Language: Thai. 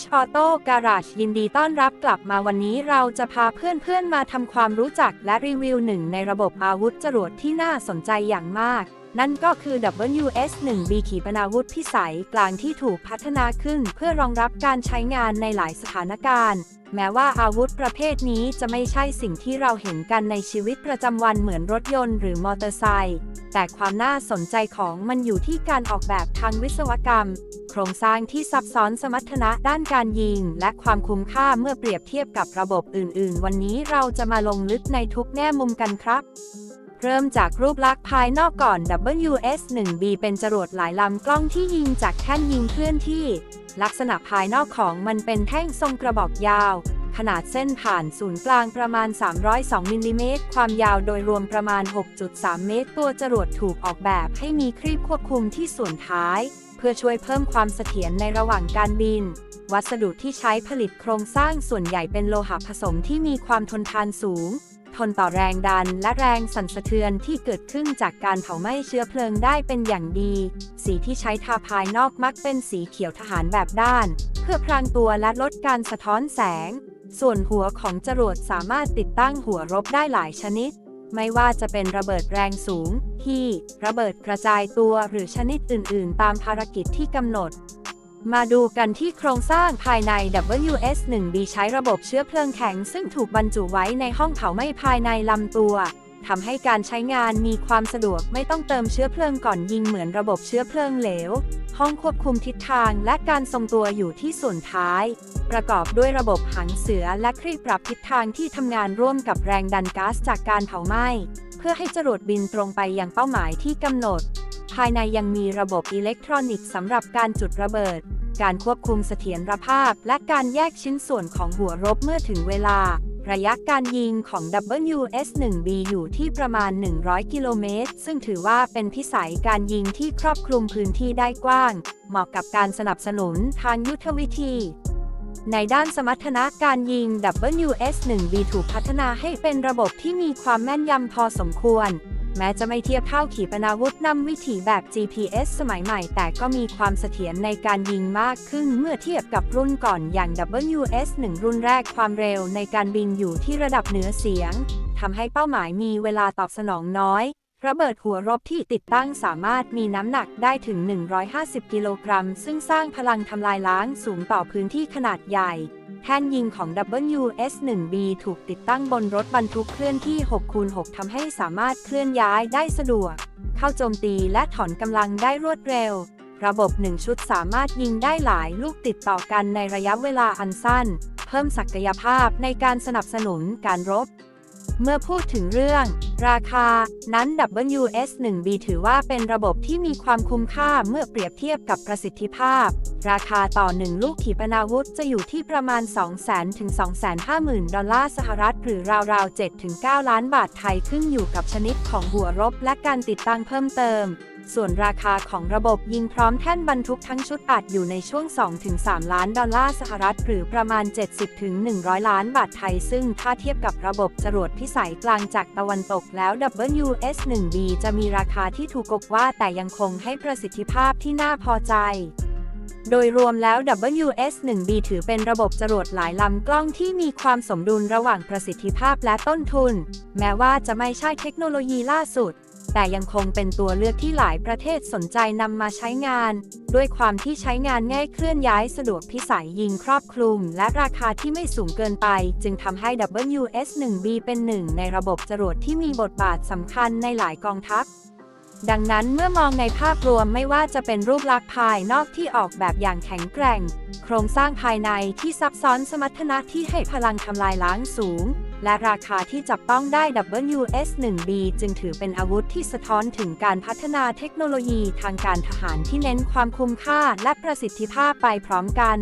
H Auto Garage ยินดีต้อนรับกลับมาวันนี้เราจะพาเพื่อนๆมาทำความรู้จักและรีวิวหนึ่งในระบบอาวุธจรวดที่น่าสนใจอย่างมาก นั่นก็คือ WS-1B ขีปนาวุธพิสัยกลางที่ถูกพัฒนาขึ้นเพื่อรองรับการใช้งานในหลายสถานการณ์ แม้ว่าอาวุธประเภทนี้จะไม่ใช่สิ่งที่เราเห็นกันในชีวิตประจำวันเหมือนรถยนต์หรือมอเตอร์ไซค์แต่ความน่าสนใจของมันอยู่ที่การออกแบบทางวิศวกรรม โครงสร้างที่ซับซ้อนสมรรถนะด้านการยิง และความคุ้มค่าเมื่อเปรียบเทียบกับระบบอื่น ๆ วันนี้เราจะมาลงลึกในทุกแง่มุมกันครับ เริ่มจากรูปลักษณ์ภายนอกก่อน WS-1B เป็นจรวดหลายลำกล้องที่ยิงจากแท่นยิงเคลื่อนที่ ลักษณะภายนอกของมันเป็นแท่งทรงกระบอกยาว ขนาดเส้นผ่านศูนย์กลางประมาณ 302มิลลิเมตรความยาวโดยรวมประมาณ 6.3 เมตร ตัวจรวดถูกออกแบบให้มีครีบควบคุมที่ส่วนท้าย พื่อช่วยเพิ่มความเสถียรในระหว่างการบิน วัสดุที่ใช้ผลิตโครงสร้างส่วนใหญ่เป็นโลหะผสมที่มีความทนทานสูง ทนต่อแรงดันและแรงสั่นสะเทือนที่เกิดขึ้นจากการเผาไหม้เชื้อเพลิงได้เป็นอย่างดี สีที่ใช้ทาภายนอกมักเป็นสีเขียวทหารแบบด้าน เพื่อพรางตัวและลดการสะท้อนแสง ส่วนหัวของจรวดสามารถติดตั้งหัวรบได้หลายชนิด ไม่ว่าจะเป็นระเบิดแรงสูง ที่ ระเบิดกระจายตัวหรือชนิดอื่น ๆ ตามภารกิจที่กำหนด มาดูกันที่โครงสร้างภายใน WS-1B ใช้ระบบเชื้อเพลิงแข็ง ซึ่งถูกบรรจุไว้ในห้องเผาไหม้ภายในลำตัว ทำให้การใช้งานมีความสะดวกไม่ต้องเติมเชื้อเพลิงก่อนยิงเหมือนระบบเชื้อเพลิงเหลว ห้องควบคุมทิศทางและการทรงตัวอยู่ที่ส่วนท้าย ประกอบด้วยระบบหางเสือและคลี่ปรับทิศทางที่ทำงานร่วมกับแรงดันก๊าซจากการเผาไหม้ เพื่อให้จรวดบินตรงไปยังเป้าหมายที่กำหนด ภายในยังมีระบบอิเล็กทรอนิกส์สำหรับการจุดระเบิด การควบคุมเสถียรภาพ และการแยกชิ้นส่วนของหัวรบเมื่อถึงเวลา ระยะการยิงของ WS-1B อยู่ที่ประมาณ 100 กิโลเมตร ซึ่งถือว่าเป็นพิสัยการยิงที่ครอบคลุมพื้นที่ได้กว้าง เหมาะกับการสนับสนุนทางยุทธวิธี ในด้านสมรรถนะการยิง WS-1B ถูกพัฒนาให้เป็นระบบที่มีความแม่นยำพอสมควร แม้จะไม่เทียบเท่าขีปนาวุธนำวิถีแบบ GPS สมัยใหม่ แต่ก็มีความเสถียรในการยิงมากขึ้นเมื่อเทียบกับรุ่นก่อนอย่าง WS-1 รุ่นแรกความเร็วในการบินอยู่ที่ระดับเหนือเสียงทำให้เป้าหมายมีเวลาตอบสนองน้อย ระเบิดหัวรบที่ติดตั้งสามารถมีน้ำหนักได้ถึง 150 กิโลกรัม ซึ่งสร้างพลังทำลายล้างสูงต่อพื้นที่ขนาดใหญ่ แท่นยิงของ WS-1B ถูกติดตั้งบนรถบรรทุกเคลื่อนที่ 6x6 ทำให้สามารถเคลื่อนย้ายได้สะดวก เข้าโจมตีและถอนกำลังได้รวดเร็ว ระบบ 1 ชุดสามารถยิงได้หลายลูกติดต่อกันในระยะเวลาอันสั้น เพิ่มศักยภาพในการสนับสนุนการรบ เมื่อพูดถึงเรื่อง ราคานั้น WS-1B ถือว่าเป็นระบบที่มีความคุ้มค่าเมื่อเปรียบเทียบกับประสิทธิภาพ ราคาต่อ 1 ลูกขีปนาวุธจะอยู่ที่ประมาณ 200,000ถึง250,000 ดอลลาร์สหรัฐ หรือราวๆ7ถึง9ล้านบาทไทยขึ้นอยู่กับชนิดของหัวรบและการติดตั้งเพิ่มเติม ส่วนราคาของระบบยิงพร้อมแท่นบรรทุกทั้งชุดอาจอยู่ในช่วง 2-3 ล้านดอลลาร์สหรัฐ หรือประมาณ 70-100 ล้านบาทไทย ซึ่งถ้าเทียบกับระบบจรวดพิสัยกลางจากตะวันตกแล้ว WS-1B จะมีราคาที่ถูกกว่าแต่ยังคงให้ประสิทธิภาพที่น่าพอใจโดยรวมแล้ว WS-1B ถือเป็นระบบจรวดหลายลำกล้องที่มีความสมดุลระหว่างประสิทธิภาพและต้นทุน แม้ว่าจะไม่ใช่เทคโนโลยีล่าสุด แต่ยังคงเป็นตัวเลือกที่หลายประเทศสนใจนำมาใช้งาน ด้วยความที่ใช้งานง่ายเคลื่อนย้ายสะดวกพิสัยยิงครอบคลุม และราคาที่ไม่สูงเกินไป จึงทำให้ WS-1B เป็นหนึ่งในระบบจรวดที่มีบทบาทสำคัญในหลายกองทัพดังนั้นเมื่อมองในภาพรวมไม่ว่าจะเป็นรูปลักษณ์ภายนอกที่ออกแบบอย่างแข็งแกร่ง โครงสร้างภายในที่ซับซ้อนสมรรถนะที่ให้พลังทำลายล้างสูง และราคาที่จับต้องได้ WS-1B จึงถือเป็นอาวุธที่สะท้อนถึงการพัฒนาเทคโนโลยีทางการทหารที่เน้นความคุ้มค่าและประสิทธิภาพไปพร้อมกัน